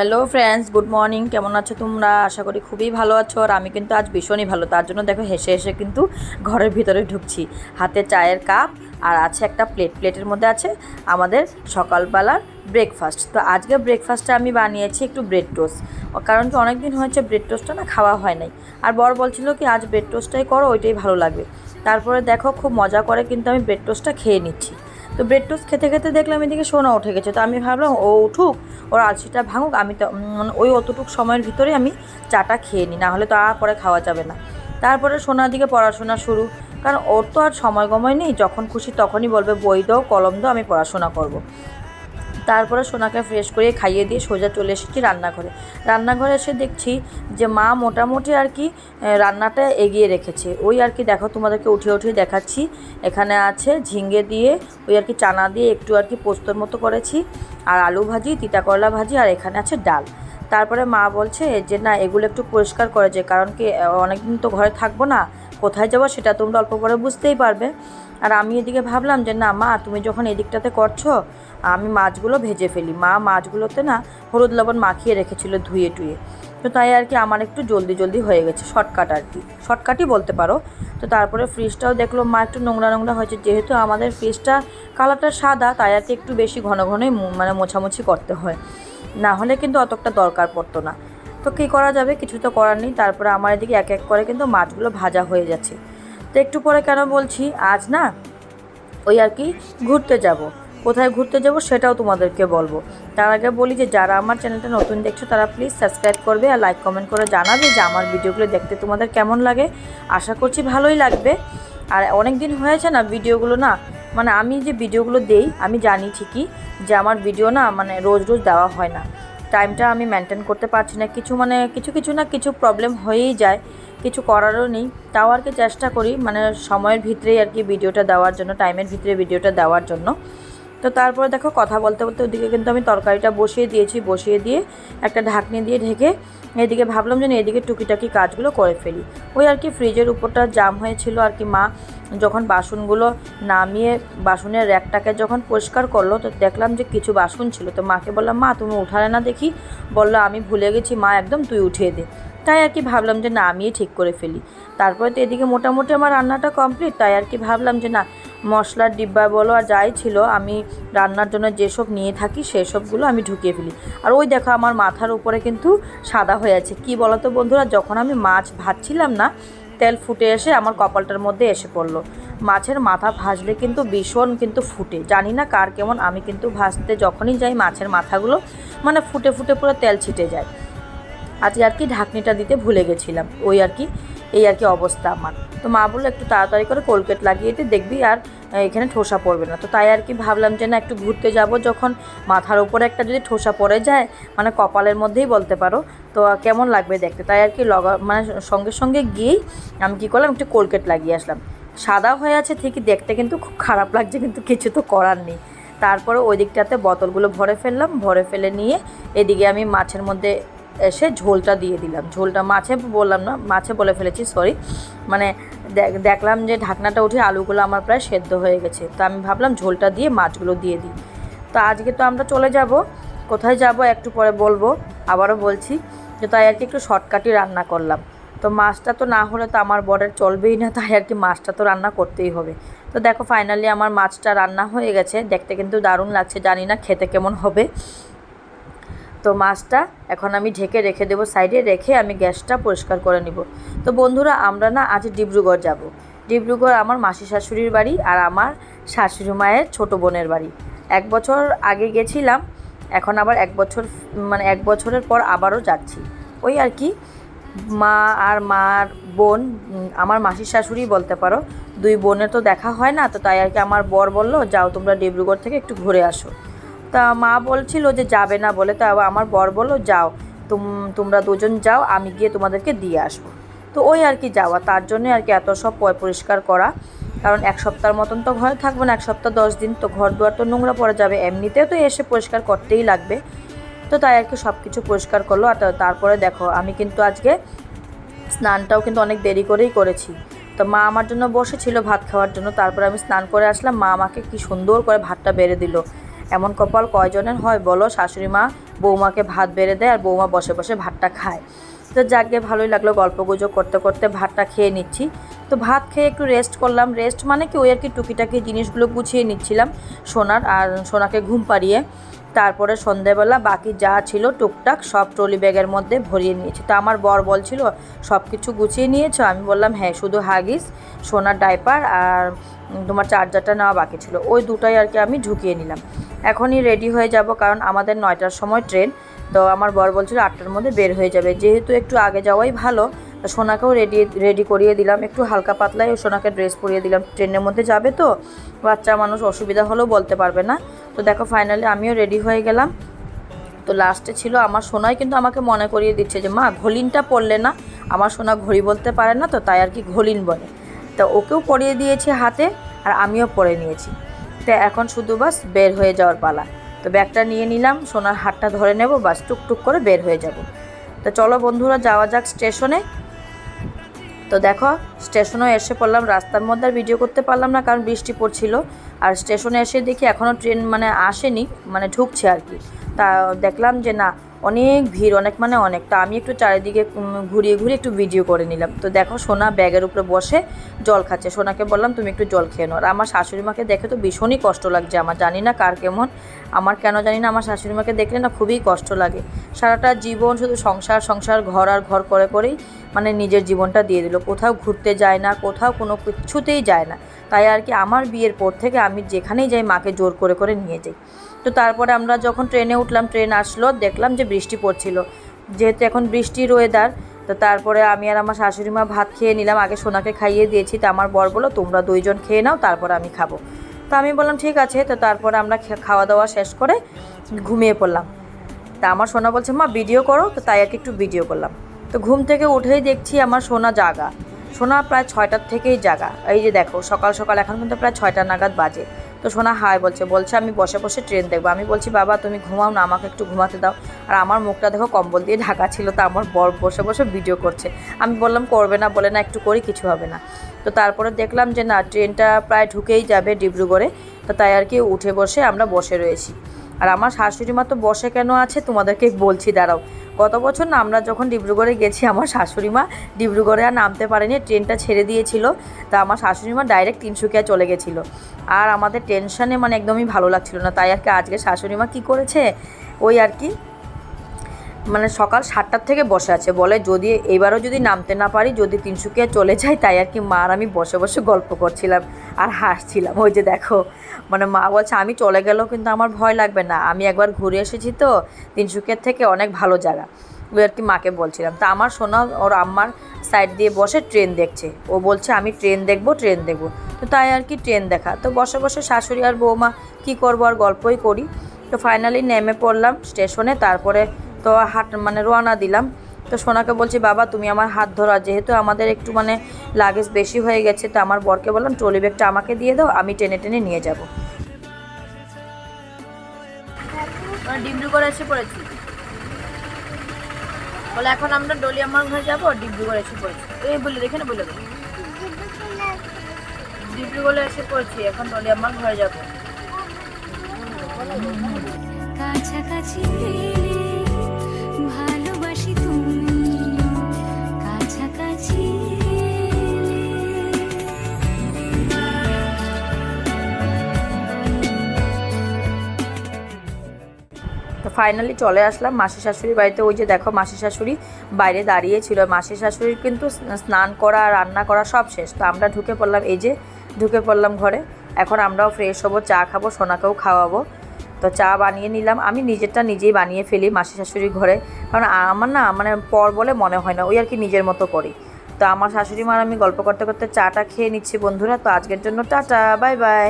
Hello friends good morning কেমন আছো তোমরা? আশা করি খুবই ভালো আছো আর আমি কিন্তু আজ ভীষণই ভালো। তার জন্য দেখো হেসে হেসে কিন্তু ঘরের ভিতরে ঢুকছি। হাতে চায়ের কাপ আর আছে একটা প্লেট প্লেটের মধ্যে আছে আমাদের সকালবেলার ব্রেকফাস্ট তো আজকে ব্রেকফাস্টে আমি বানিয়েছি একটু ব্রেড টোস্ট কারণ কি অনেক দিন হয়েছে ব্রেড টোস্টটা না খাওয়া হয় নাই। আর বর বলছিল কি, আজ ব্রেড টোস্টটাই করো, ওইটাই ভালো লাগবে। তারপরে দেখো খুব মজা করে কিন্তু আমি ব্রেড টোস্টটা খেয়ে নিচ্ছি। তো ব্রেড টোস্ট খেতে খেতে দেখলাম এদিকে সোনা উঠে গেছে। তো আমি ভাবলাম, ও উঠুক, ওর আলসিটা ভাঙুক, আমি তো মানে ওই অতটুক সময়ের ভিতরে আমি চাটা খেয়ে নিই, নাহলে তো আর পরে খাওয়া যাবে না। তারপরে সোনার দিকে পড়াশোনা শুরু। কারণ ওর তো আর সময় গময় নেই, যখন খুশি তখনই বলবে, বই দাও, কলম দাও, আমি পড়াশোনা করব। তারপরে সোনাকে ফ্রেশ করে খাইয়ে দিয়ে সোজা চলে এসেছি রান্নাঘরে। রান্নাঘরে এসে দেখছি যে মা মোটামুটি আর কি রান্নাটা এগিয়ে রেখেছে। ওই আর কি দেখো তোমাদেরকে উঠে উঠে দেখাচ্ছি। এখানে আছে ঝিঙ্গে দিয়ে, ওই আর কি চানা দিয়ে একটু আর কি পোস্তর মতো করেছি। আর আলু ভাজি, তিতা করলা ভাজি, আর এখানে আছে ডাল। তারপরে মা বলছে যে, না, এগুলো একটু পরিষ্কার করে যে, কারণ কি অনেকদিন তো ঘরে থাকব না, কোথায় যাব সেটা তোমরা অল্প করে বুঝতেই পারবে। আর আমি এদিকে ভাবলাম যে, না, মা, তুমি যখন এদিকটাতে করছ আমি মাছগুলো ভেজে ফেলি। মা মাছগুলোতে না হলুদ লবণ মাখিয়ে রেখেছিল ধুয়ে টুয়ে। তো তাই আর কি আমার একটু জলদি জলদি হয়ে গেছে, শর্টকাট আর কি। শর্টকাটই বলতে পারো। তো তারপরে ফ্রিজটাও দেখল, মা একটু নোংরা নোংরা হয়েছে। যেহেতু আমাদের ফ্রিজটা কালারটা সাদা, তাই আর কি একটু বেশি ঘন ঘনই মানে মোছামুছি করতে হয়। না হলে কিন্তু অতটা দরকার পড়তো না। তো কী করা যাবে? কিছু তো করার নেই। তারপরে আমার এদিকে এক এক করে কিন্তু মাছগুলো ভাজা হয়ে যাচ্ছে। তো একটু পরে কেন বলছি, আজ না ওই আর কি ঘুরতে যাব। কোথায় ঘুরতে যাব সেটাও তোমাদেরকে বলব। তার আগে বলি যে যারা আমার চ্যানেলটা নতুন দেখছ, তারা প্লিজ সাবস্ক্রাইব করবে আর লাইক কমেন্ট করে জানাবে যে আমার ভিডিওগুলো দেখতে তোমাদের কেমন লাগে। আশা করছি ভালোই লাগবে। আর অনেক দিন হয়েছে না ভিডিওগুলো না মানে আমি যে ভিডিওগুলো দেই, আমি জানি ঠিকই যে আমার ভিডিও না মানে রোজ রোজ দেওয়া হয় না। টাইমটা আমি মেনটেন করতে পারছি না। কিছু মানে কিছু কিছু না কিছু প্রবলেম হয়েই যায়, কিছু করারও নেই। তাও আর কি চেষ্টা করি মানে সময়ের ভিতরেই আর কি ভিডিওটা দেওয়ার জন্য টাইমের ভিতরে ভিডিওটা দেওয়ার জন্য। তো তারপরে দেখো কথা বলতে বলতে ওদিকে কিন্তু আমি তরকারিটা বসিয়ে দিয়েছি, বসিয়ে দিয়ে একটা ঢাকনি দিয়ে ঢেকে এদিকে ভাবলাম যে এদিকে টুকিটাকি কাজগুলো করে ফেলি। ওই আর কি ফ্রিজের উপরটা জাম হয়েছিল আর কি মা যখন বাসনগুলো নামিয়ে বাসনের র্যাকটাকে যখন পরিষ্কার করল তো দেখলাম যে কিছু বাসন ছিল। তো মাকে বললাম, মা, তুমি উঠালে না দেখি? বলল, আমি ভুলে গেছি, মা, একদম তুই উঠিয়ে দে। তাই আর কি ভাবলাম যে না, আমিই ঠিক করে ফেলি। তারপরে তো এদিকে মোটামুটি আমার রান্নাটা কমপ্লিট তাই আর কি ভাবলাম যে না, মশলার ডিব্বা বলো আর যাই ছিল, আমি রান্নার জন্য যেসব নিয়ে থাকি সেসবগুলো আমি ঢুকিয়ে ফেলি। আর ওই দেখো আমার মাথার উপরে কিন্তু সাদা হয়ে আছে। কী বলো তো বন্ধুরা, যখন আমি মাছ ভাজছিলাম না, তেল ফুটে এসে আমার কপালটার মধ্যে এসে পড়ল। মাছের মাথা ভাজলে কিন্তু ভীষণ কিন্তু ফুটে। জানি না কার কেমন, আমি কিন্তু ভাজতে যখনই যাই মাছের মাথাগুলো মানে ফুটে ফুটে পুরো তেল ছিটে যায়। আজকে আর কি ঢাকনিটা দিতে ভুলে গেছিলাম। ওই আর কি, এই আর কি অবস্থা আমার। তো মা বলল, একটু তাড়াতাড়ি করে কোলগেট লাগিয়ে দিয়ে দেখবি আর এখানে ঠোসা পড়বে না। তো তাই আর কি ভাবলাম যে, না, একটু ঘুরতে যাব যখন মাথার উপরে একটা যদি ঠোসা পড়ে যায় মানে কপালের মধ্যেই বলতে পারো। তো কেমন লাগবে দেখতে? তাই আর কি লগা মানে সঙ্গে সঙ্গে গিয়েই আমি কী করলাম, একটু কোলগেট লাগিয়ে আসলাম। সাদা হয়ে আছে ঠিকই, দেখতে কিন্তু খুব খারাপ লাগছে, কিন্তু কিছু তো করার নেই। তারপরে ওই দিকটাতে বোতলগুলো ভরে ফেললাম, ভরে ফেলে নিয়ে এদিকে আমি মাছের মধ্যে এসে ঝোলটা দিয়ে দিলাম। ঝোলটা মাছে বললাম না, মাছে বলে ফেলেছি সরি মানে দেখ- দেখলাম যে ঢাকনাটা উঠে আলুগুলো আমার প্রায় সেদ্ধ হয়ে গেছে। তো আমি ভাবলাম ঝোলটা দিয়ে মাছগুলো দিয়ে দিই। তো আজকে তো আমরা চলে যাব। কোথায় যাব একটু পরে বলব। আবারও বলছি যে তাই আর কি একটু শর্টকাটই রান্না করলাম। তো মাছটা তো না হলে তো আমার বরের চলবেই না, তাই আর কি মাছটা তো রান্না করতেই হবে। তো দেখো ফাইনালি আমার মাছটা রান্না হয়ে গেছে। দেখতে কিন্তু দারুণ লাগছে, জানি না খেতে কেমন হবে। তো মাছটা এখন আমি ঢেকে রেখে দেবো সাইডে, রেখে আমি গ্যাসটা পরিষ্কার করে নিব। তো বন্ধুরা, আমরা না আজ ডিব্রুগড় যাব। ডিব্রুগড় আমার মাসি শাশুড়ির বাড়ি আর আমার শাশুড়ি মায়ের ছোটো বোনের বাড়ি। এক বছর আগে গেছিলাম, এখন আবার এক বছর মানে এক বছরের পর আবারও যাচ্ছি। ওই আর কি, মা আর মার বোন আমার মাসির শাশুড়ি বলতে পারো, দুই বোনের তো দেখা হয় না, তো তাই আর কি আমার বর বলল, যাও তোমরা ডিব্রুগড় থেকে একটু ঘুরে আসো। তা মা বলছিল যে যাবে না বলে, তা আমার বর বলল, যাও, তুম, তোমরা দুজন যাও, আমি গিয়ে তোমাদেরকে দিয়ে আসব। তো ওই আর কি যাওয়া, তার জন্যই আর কি এত সব পরিষ্কার করা। কারণ এক সপ্তাহের মতন তো ঘরে থাকব না, এক সপ্তাহ দশ দিন তো ঘর দুয়ার তো নোংরা পড়ে যাবে, এমনিতেও তো এসে পরিষ্কার করতেই লাগবে। তো তাই আর কি সব কিছু পরিষ্কার করল, আর তারপরে দেখো, আমি কিন্তু আজকে স্নানটাও কিন্তু অনেক দেরি করেই করেছি। তো মা আমার জন্য বসেছিল ভাত খাওয়ার জন্য, তারপরে আমি স্নান করে আসলাম, মা আমাকে কি সুন্দর করে ভাতটা বেড়ে দিল। এমন কপাল কয়জনের হয় বলো? শাশুড়ি মা বৌমাকে ভাত বেড়ে দেয় আর বৌমা বসে বসে ভাতটা খায়। তো যাকে ভালোই লাগল গল্প গুজব করতে করতে ভাতটা খেয়ে নিচ্ছি। তো ভাত খেয়ে একটু রেস্ট করলাম। রেস্ট মানে কি ওই আর কি টুকিটাকি জিনিসগুলো গুছিয়ে নিচ্ছিলাম সোনার আর সোনাকে ঘুম পাড়িয়ে। তারপরে সন্ধেবেলা বাকি যা ছিল টুকটাক সব ট্রলি ব্যাগের মধ্যে ভরিয়ে নিয়েছি। তো আমার বর বলছিল, সব কিছু গুছিয়ে নিয়েছো? আমি বললাম হ্যাঁ শুধু হাগিস, সোনার ডাইপার আর তোমার চার্জারটা নেওয়া বাকি ছিল। ওই দুটাই আর কি আমি ঢুকিয়ে নিলাম। এখনই রেডি হয়ে যাব কারণ আমাদের নয়টার সময় ট্রেন তো আমার বর বলছিল আটটার মধ্যে বের হয়ে যাবে। যেহেতু একটু আগে যাওয়াই ভালো সোনাকেও রেডি রেডি করিয়ে দিলাম। একটু হালকা পাতলাই সোনাকে ড্রেস পরিয়ে দিলাম। ট্রেনের মধ্যে যাবে তো? বাচ্চা মানুষ অসুবিধা হলেও বলতে পারবে না। তো দেখো ফাইনালি আমিও রেডি হয়ে গেলাম। তো লাস্টে ছিল আমার সোনাই, কিন্তু আমাকে মনে করিয়ে দিচ্ছে যে, মা ঘলিনটা পড়লে না, আমার সোনা ঘড়ি বলতে পারে না তো, তাই আর কি ঘলিন বলে। তো ওকেও পরিয়ে দিয়েছি হাতে, আর আমিও পরে নিয়েছি। তো এখন শুধু বাস বের হয়ে যাওয়ার পালা। তো ব্যাগটা নিয়ে নিলাম, সোনার হাতটা ধরে নেব, বাস টুকটুক করে বের হয়ে যাব। তো চলো বন্ধুরা, যাওয়া যাক স্টেশনে। তো দেখো স্টেশনে এসে পড়লাম, রাস্তার মধ্যে আর ভিডিও করতে পারলাম না, কারণ বৃষ্টি পড়ছিল। আর স্টেশনে এসে দেখি এখনও ট্রেন মানে আসেনি মানে ঢুকছে আর কি। তা দেখলাম যে না অনেক ভিড়, অনেক মানে অনেক তো আমি একটু চারিদিকে ঘুরিয়ে ঘুরিয়ে একটু ভিডিও করে নিলাম। তো দেখো, সোনা ব্যাগের উপরে বসে জল খাচ্ছে। সোনাকে বললাম, তুমি একটু জল খেয়ে নাও। আর আমার শাশুড়ি মাকে দেখে তো ভীষণই কষ্ট লাগছে আমার। জানি না কার কেমন। আমার কেন জানি না, আমার শাশুড়ি মাকে দেখলে না খুবই কষ্ট লাগে। সারাটা জীবন শুধু সংসার সংসার, ঘর আর ঘর করে করেই মানে নিজের জীবনটা দিয়ে দিল। কোথাও ঘুরতে যায় না, কোথাও কোনো কিছুতেই যায় না। তাই আর কি আমার বিয়ের পর থেকে আমি যেখানেই যাই, মাকে জোর করে করে নিয়ে যাই। তো তারপরে আমরা যখন ট্রেনে উঠলাম, ট্রেন আসলো, দেখলাম যে বৃষ্টি পড়ছিল। যেহেতু এখন বৃষ্টির ওয়েদার তো তারপরে আমি আর আমার শাশুড়ি মা ভাত খেয়ে নিলাম, আগে সোনাকে খাইয়ে দিয়েছি, তো আমার বর বলো তোমরা দুইজন খেয়ে নাও, তারপরে আমি খাব। তো আমি বললাম, ঠিক আছে। তো তারপরে আমরা খাওয়া দাওয়া শেষ করে ঘুমিয়ে পড়লাম। তা আমার সোনা বলছে, মা ভিডিও করো। তো তাই আর একটু ভিডিও করলাম। তো ঘুম থেকে উঠেই দেখছি আমার সোনা জাগা। সোনা প্রায় ছয়টার থেকেই জাগা। এই যে দেখো, সকাল সকাল, এখন কিন্তু প্রায় ছয়টা নাগাদ বাজে। তো সোনা হায় বলছে বলছে, আমি বসে বসে ট্রেন দেখব। আমি বলছি, বাবা, তুমি ঘুমাও না, আমাকে একটু ঘুমাতে দাও। আর আমার মুখটা দেখো কম্বল দিয়ে ঢাকা ছিল, তা আমার বর বসে বসে ভিডিও করছে। আমি বললাম, করবে না। বলে, না, একটু করি, কিছু হবে না। তো তারপরে দেখলাম যে, না ট্রেনটা প্রায় ঢুকেই যাবে ডিব্রুগড়ে। তো তাই আর কি উঠে বসে আমরা বসে রয়েছি। আর আমার শাশুড়ি মা তো বসে কেন আছে তোমাদেরকে বলছি, দাঁড়াও। গত বছর না আমরা যখন ডিব্রুগড়ে গেছি, আমার শাশুড়ি মা ডিব্রুগড়ে আর নামতে পারেনি, ট্রেনটা ছেড়ে দিয়েছিল। তা আমার শাশুড়ি মা ডাইরেক্ট তিনসুকিয়া চলে গেছিল। আর আমাদের টেনশনে মানে একদমই ভালো লাগছিল না। তাই আর কি আজকে শাশুড়ি মা কী করেছে? ওই আর কি মানে সকাল সাতটার থেকে বসে আছে। বলে যদি এবারও যদি নামতে না পারি, যদি তিনসুকিয়া চলে যাই, তাই আর কি মা আর আমি বসে বসে গল্প করছিলাম আর হাসছিলাম। ওই যে দেখো মানে মা বলছে, আমি চলে গেলেও কিন্তু আমার ভয় লাগবে না। আমি একবার ঘুরে এসেছি তো, তিনসুকিয়ার থেকে অনেক ভালো জায়গা। ওই আর কি মাকে বলছিলাম। তা আমার সোনা ওর আম্মার সাইড দিয়ে বসে ট্রেন দেখছে। ও বলছে, আমি ট্রেন দেখব ট্রেন দেখব। তো তাই আর কি ট্রেন দেখা। তো বসে বসে শাশুড়ি আর বৌমা কী করব আর গল্পই করি। তো ফাইনালি নেমে পড়লাম স্টেশনে তারপরে তো হাট মানে রোয়ানা দিলাম। তো সোনাকে বলছি বাবা তুমি আমার হাত ধরা। যেহেতু আমাদের একটু মানে লাগেজ বেশি হয়ে গেছে তো আমার বরকে বললাম ট্রলি ব্যাগটা আমাকে দিয়ে দাও আমি টেনে টেনে নিয়ে যাব। ডিব্রুগড় এসে পড়েছি। বলে এখন আমরা ডলিয়ামার ঘরে যাব ডিব্রুগড় এসে পড়েছি। এই বলে দেখে না বলে ডিব্রুগড়ে এসে পড়েছি এখন ডলিয়ামার ঘরে যাব। কাছাকাছি তো ফাইনালি চলে আসলাম মাসি শাশুড়ির বাড়িতে। ওই যে দেখো মাসি শাশুড়ি বাইরে দাঁড়িয়ে ছিল। মাসি শাশুড়ির কিন্তু স্নান করা, রান্না করা সব শেষ। তো আমরা ঢুকে পড়লাম এই যে, ঢুকে পড়লাম ঘরে। এখন আমরাও ফ্রেশ হব, চা খাব, সোনাকেও খাওয়াবো। তো চা বানিয়ে নিলাম। আমি নিজেরটা নিজেই বানিয়ে ফেলি মাসি শাশুড়ির ঘরে। কারণ আমার না মানে পর বলে মনে হয় না, ওই আর কি নিজের মতো করি। তো আমার শাশুড়ি মার আমি গল্প করতে করতে চাটা খেয়ে নিচ্ছি বন্ধুরা। তো আজকের জন্য টাটা, বাই বাই।